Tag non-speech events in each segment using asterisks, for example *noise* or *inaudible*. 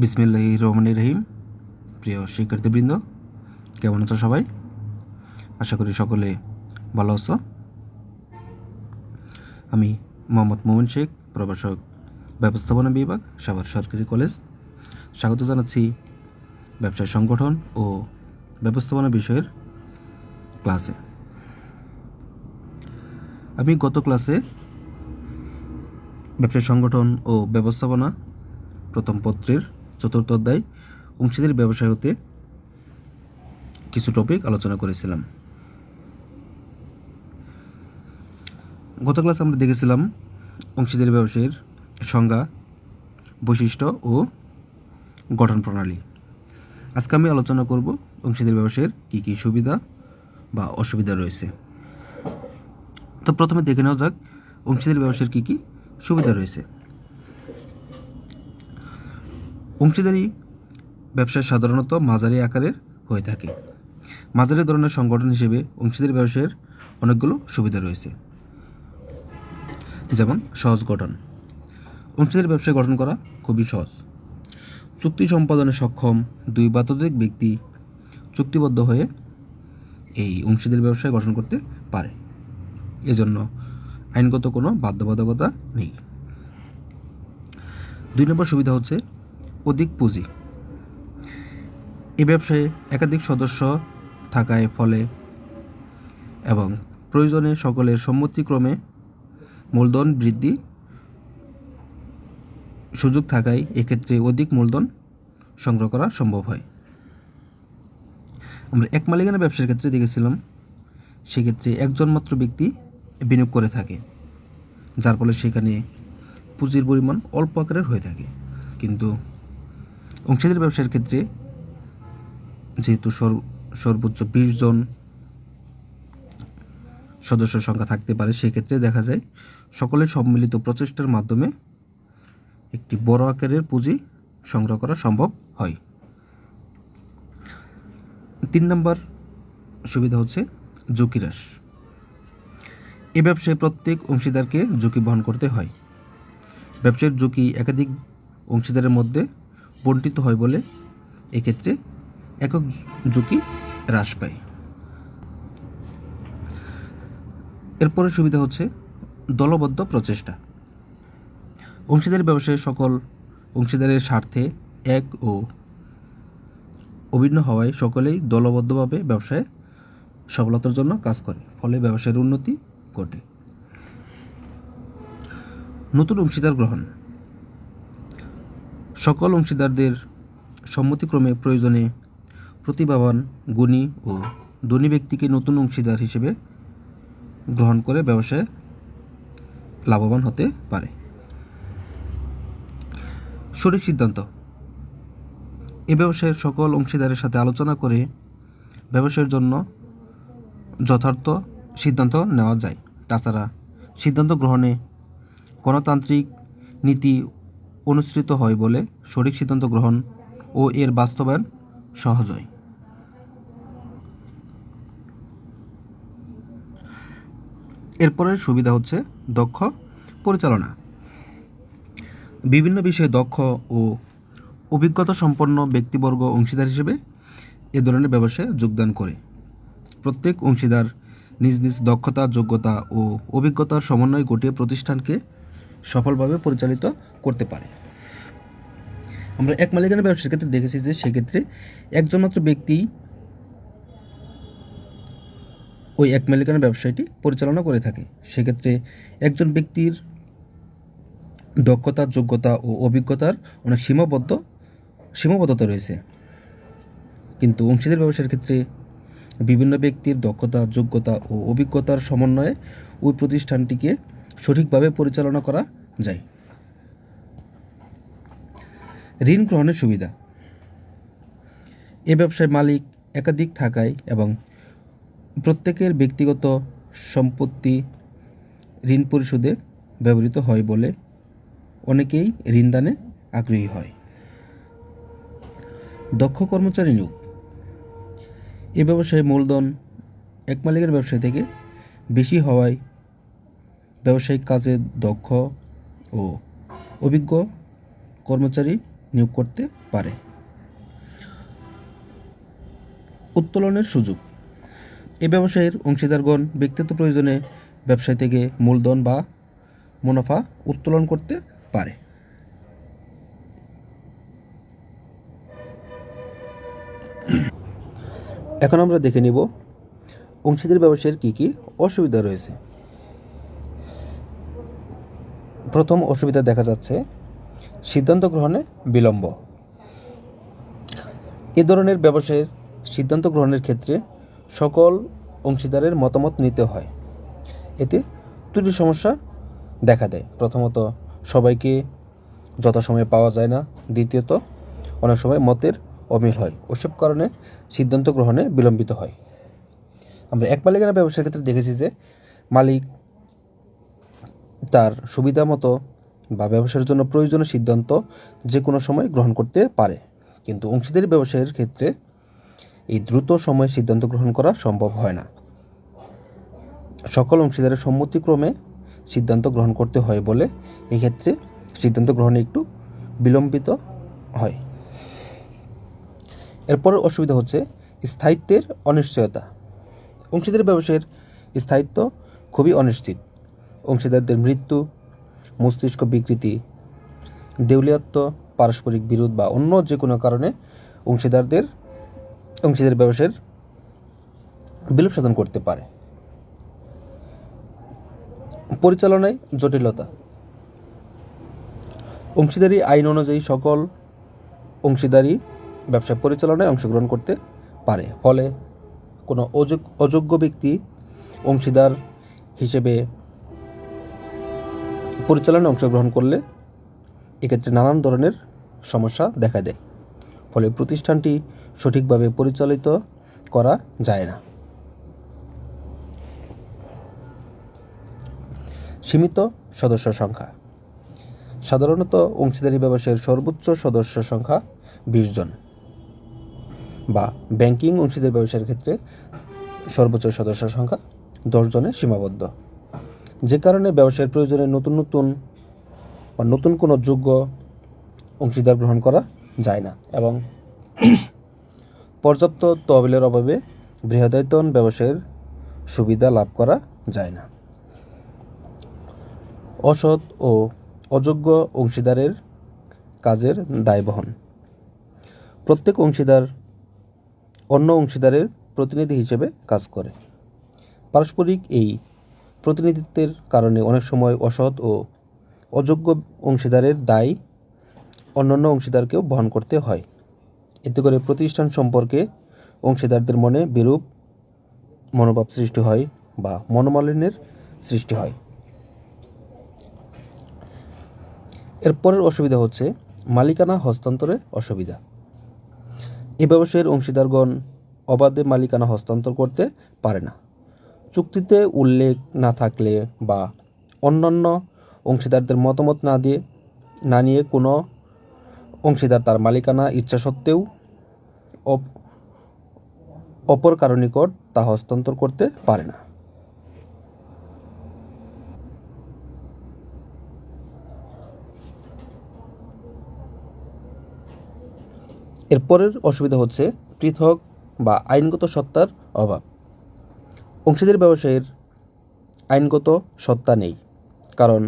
বিসমিল্লাহ রহমান রহিম। প্রিয় শিক্ষার্থীবৃন্দ, কেমন আছো সবাই? আশা করি সকলে ভালো আছো। আমি মোহাম্মদ মোহন শেখ, প্রভাষক ব্যবস্থাপনা বিভাগ, সাভার সরকারি কলেজ। স্বাগত জানাচ্ছি ব্যবসায় সংগঠন ও ব্যবস্থাপনা বিষয়ের ক্লাসে। আমি গত ক্লাসে ব্যবসায় সংগঠন ও ব্যবস্থাপনা প্রথম পত্রের চতুর্থ অধ্যায়, অংশীদারি ব্যবসায় হতে কিছু টপিক আলোচনা করেছিলাম। গত ক্লাসে আমরা দেখেছিলাম অংশীদারি ব্যবসায়ের সংজ্ঞা, বৈশিষ্ট্য ও গঠন প্রণালী। আজকে আমি আলোচনা করব অংশীদারি ব্যবসায়ের কী কী সুবিধা বা অসুবিধা রয়েছে। তো প্রথমে দেখে নেওয়া যাক অংশীদারি ব্যবসায়ের কী কী সুবিধা রয়েছে। অংশীদারি ব্যবসা সাধারণত মাঝারি আকারের হয়ে থাকে। মাঝারি ধরনের সংগঠন হিসেবে অংশীদারি ব্যবসায়ের অনেকগুলো সুবিধা রয়েছে। যেমন সহজ গঠন। অংশীদারি ব্যবসা গঠন করা খুবই সহজ। চুক্তি সম্পাদনে সক্ষম দুই বা ততোধিক ব্যক্তি চুক্তিবদ্ধ হয়ে এই অংশীদারি ব্যবসায় গঠন করতে পারে। এজন্য আইনগত কোনো বাধ্যবাধকতা নেই। দুই নম্বর সুবিধা হচ্ছে অধিক পুঁজি। এই ব্যবসায়ে একাধিক সদস্য থাকায় ফলে এবং প্রয়োজনে সকলের সম্মতিক্রমে মূলধন বৃদ্ধি সুযোগ থাকায় এক্ষেত্রে অধিক মূলধন সংগ্রহ করা সম্ভব হয়। আমরা এক মালিকানা ব্যবসার ক্ষেত্রে দেখেছিলাম, সেক্ষেত্রে একজন মাত্র ব্যক্তি বিনিয়োগ করে থাকে, যার ফলে সেখানে পুঁজির পরিমাণ অল্প আকারের হয়ে থাকে। কিন্তু অংশীদার ব্যবসার ক্ষেত্রে যেহেতু সর্বোচ্চ বিশ জন সদস্য সংখ্যা থাকতে পারে, সেক্ষেত্রে দেখা যায় সকলের সম্মিলিত প্রচেষ্টার মাধ্যমে একটি বড় আকারের পুঁজি সংগ্রহ করা সম্ভব হয়। তিন নম্বর সুবিধা হচ্ছে ঝুঁকি হ্রাস এ ব্যবসায় প্রত্যেক অংশীদারকে ঝুঁকি বহন করতে হয়। ব্যবসায়ের ঝুঁকি একাধিক অংশীদারের মধ্যে বন্টিত হয় বলে এক্ষেত্রে একক ঝুঁকি হ্রাস পায়। এরপরে সুবিধা হচ্ছে দলবদ্ধ প্রচেষ্টা। অংশীদারি ব্যবসায়ে সকল অংশীদারের স্বার্থে এক ও অভিন্ন হওয়ায় সকলেই দলবদ্ধভাবে ব্যবসায় সফলতার জন্য কাজ করে, ফলে ব্যবসায়ের উন্নতি ঘটে। নতুন অংশীদার গ্রহণ। সকল অংশীদারদের সম্মতিক্রমে প্রয়োজনে প্রতিভাবান গুণী ও ধনী ব্যক্তিকে নতুন অংশীদার হিসেবে গ্রহণ করে ব্যবসায় লাভবান হতে পারে। সঠিক সিদ্ধান্ত। এ ব্যবসায়ের সকল অংশীদারের সাথে আলোচনা করে ব্যবসায়ের জন্য যথার্থ সিদ্ধান্ত নেওয়া যায়। তাছাড়া সিদ্ধান্ত গ্রহণে গণতান্ত্রিক নীতি অনুসৃত হয় বলে সঠিক সিদ্ধান্ত গ্রহণ ও এর বাস্তবায়ন সহজ হয় এরপরের সুবিধা হচ্ছে দক্ষ পরিচালনা। বিভিন্ন বিষয়ে দক্ষ ও অভিজ্ঞতা সম্পন্ন ব্যক্তিবর্গ অংশীদার হিসেবে এ ধরনের ব্যবসায় যোগদান করে। প্রত্যেক অংশীদার নিজ নিজ দক্ষতা, যোগ্যতা ও অভিজ্ঞতার সমন্বয় ঘটিয়ে প্রতিষ্ঠানকে সফলভাবে পরিচালিত করতে পারে। আমরা এক মালিকানা ব্যবসার ক্ষেত্রে দেখেছি যে সেক্ষেত্রে একজন মাত্র ব্যক্তি ওই এক মালিকানা ব্যবসায়টি পরিচালনা করে থাকে। সেক্ষেত্রে একজন ব্যক্তির দক্ষতা, যোগ্যতা ও অভিজ্ঞতার অনেক সীমাবদ্ধ, সীমাবদ্ধতা রয়েছে। কিন্তু অংশীদার ব্যবসার ক্ষেত্রে বিভিন্ন ব্যক্তির দক্ষতা, যোগ্যতা ও অভিজ্ঞতার সমন্বয়ে ওই প্রতিষ্ঠানটিকে সঠিকভাবে পরিচালনা করা যায়। ঋণ গ্রহণের সুবিধা। এ ব্যবসায় মালিক একাধিক থাকায় এবং প্রত্যেকের ব্যক্তিগত সম্পত্তি ঋণ পরিশোধে ব্যবহৃত হয় বলে অনেকেই ঋণদানে আগ্রহী হয়। দক্ষ কর্মচারী নিয়োগ। এ ব্যবসায় মূলধন এক মালিকের ব্যবসায় থেকে বেশি হওয়ায় ব্যবসায়িক কাজে দক্ষ ও অভিজ্ঞ কর্মচারী নিয়োগ করতে পারে। উত্তোলনের সুযোগ। এ ব্যবসায়ের অংশীদারগণ ব্যক্তিগত প্রয়োজনে ব্যবসায় থেকে মূলধন বা মুনাফা উত্তোলন করতে পারে। এখন আমরা দেখে নিব অংশীদার ব্যবসায়ের কী কী অসুবিধা রয়েছে। প্রথম অসুবিধা দেখা যাচ্ছে সিদ্ধান্ত গ্রহণে বিলম্ব। এ ধরনের ব্যবসায়ের সিদ্ধান্ত গ্রহণের ক্ষেত্রে সকল অংশীদারের মতামত নিতে হয়। এতে দুটি সমস্যা দেখা দেয়। প্রথমত, সবাইকে যথাসময়ে পাওয়া যায় না। দ্বিতীয়ত, অনেক সময় মতের অমিল হয়। ওসব কারণে সিদ্ধান্ত গ্রহণে বিলম্বিত হয়। আমরা এক মালিকানা ব্যবসার ক্ষেত্রে দেখেছি যে মালিক তার সুবিধা মতো বা ব্যবসার জন্য প্রয়োজনীয় সিদ্ধান্ত যে কোনো সময় গ্রহণ করতে পারে। কিন্তু অংশীদারি ব্যবসায়ের ক্ষেত্রে এই দ্রুত সময়ে সিদ্ধান্ত গ্রহণ করা সম্ভব হয় না। সকল অংশীদারের সম্মতিক্রমে সিদ্ধান্ত গ্রহণ করতে হয় বলে এক্ষেত্রে সিদ্ধান্ত গ্রহণে একটু বিলম্বিত হয়। এরপর অসুবিধা হচ্ছে স্থায়িত্বের অনিশ্চয়তা। অংশীদারি ব্যবসায়ের স্থায়িত্ব খুবই অনিশ্চিত। অংশীদারদের মৃত্যু মস্তিষ্ক বিকৃতি, দেউলিয়াত্ব, পারস্পরিক বিরোধ বা অন্য যে কোনো কারণে অংশীদারদের, অংশীদার ব্যবসায়ের বিলোপ সাধন করতে পারে। পরিচালনায় জটিলতা। অংশীদারি আইন অনুযায়ী সকল অংশীদারি ব্যবসা পরিচালনায় অংশগ্রহণ করতে পারে। ফলে কোনো অযোগ্য অযোগ্য ব্যক্তি অংশীদার হিসেবে পরিচালনায় অংশগ্রহণ করলে এক্ষেত্রে নানান ধরনের সমস্যা দেখা দেয়। ফলে প্রতিষ্ঠানটি সঠিকভাবে পরিচালিত করা যায় না। সীমিত সদস্য সংখ্যা। সাধারণত অংশীদারি ব্যবসায়ের সর্বোচ্চ সদস্য সংখ্যা বিশ জন বা ব্যাংকিং অংশীদারি ব্যবসায়ের ক্ষেত্রে সর্বোচ্চ সদস্য সংখ্যা দশ জনে সীমাবদ্ধ। যে কারণে ব্যবসায়ের প্রয়োজনে নতুন নতুন বা নতুন কোনো যোগ্য অংশীদার গ্রহণ করা যায় না এবং *clears throat* পর্যাপ্ত তহবিলের অভাবে বৃহদায়তন ব্যবসায়ের সুবিধা লাভ করা যায় না। অসৎ ও অযোগ্য অংশীদারের কাজের দায় বহন প্রত্যেক অংশীদার অন্য অংশীদারের প্রতিনিধি হিসেবে কাজ করে। পারস্পরিক এই প্রতিনিধিত্বের কারণে অনেক সময় অসৎ ও অযোগ্য অংশীদারের দায় অন্যান্য অংশীদারকেও বহন করতে হয়। এতে করে প্রতিষ্ঠান সম্পর্কে অংশীদারদের মনে বিরূপ মনোভাব সৃষ্টি হয় বা মনোমালিন্যের সৃষ্টি হয়। এরপরের অসুবিধা হচ্ছে মালিকানা হস্তান্তরে অসুবিধা। এ ব্যবসায়ের অংশীদারগণ অবাধে মালিকানা হস্তান্তর করতে পারে না। চুক্তিতে উল্লেখ না থাকলে বা অন্যান্য অংশীদারদের মতামত না দিয়ে, না নিয়ে কোনো অংশীদার তার মালিকানা ইচ্ছা সত্ত্বেও অপ- অপর কারও নিকট তা হস্তান্তর করতে পারে না। এরপরের অসুবিধা হচ্ছে পৃথক বা আইনগত সত্তার অভাব। অংশীদার ব্যবসায়ের আইনগত সত্তা নেই, কারণ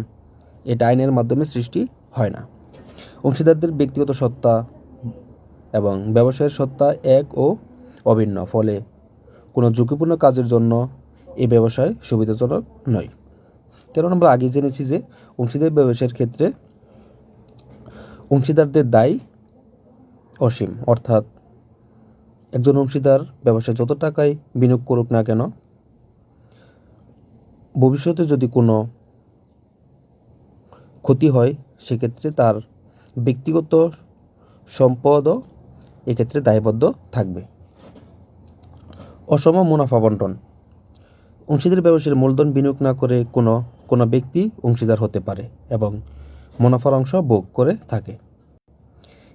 এটা আইনের মাধ্যমে সৃষ্টি হয় না। অংশীদারদের ব্যক্তিগত সত্তা এবং ব্যবসায়ের সত্তা এক ও অভিন্ন, ফলে কোনো ঝুঁকিপূর্ণ কাজের জন্য এই ব্যবসায় সুবিধাজনক নয়। কারণ আমরা আগে জেনেছি যে অংশীদার ব্যবসায়ের ক্ষেত্রে অংশীদারদের দায় অসীম, অর্থাৎ একজন অংশীদার ব্যবসায় যত টাকায় বিনিয়োগ করুক না কেন ভবিষ্যতে যদি কোনো ক্ষতি হয়, সেক্ষেত্রে তার ব্যক্তিগত সম্পদও এক্ষেত্রে দায়বদ্ধ থাকবে। অসম মুনাফা বন্টন। অংশীদার ব্যবসায়ের মূলধন বিনিয়োগ না করে কোনো কোনো ব্যক্তি অংশীদার হতে পারে এবং মুনাফার অংশ ভোগ করে থাকে।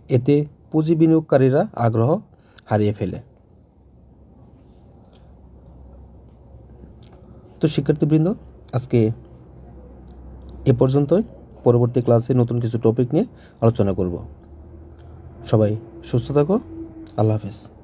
এতে পুঁজি বিনিয়োগকারীরা আগ্রহ হারিয়ে ফেলে। তো শিক্ষার্থীবৃন্দ, আজকে এ পর্যন্তই। পরবর্তী ক্লাসে নতুন কিছু টপিক নিয়ে আলোচনা করব। সবাই সুস্থ থাকো। আল্লাহ হাফেজ।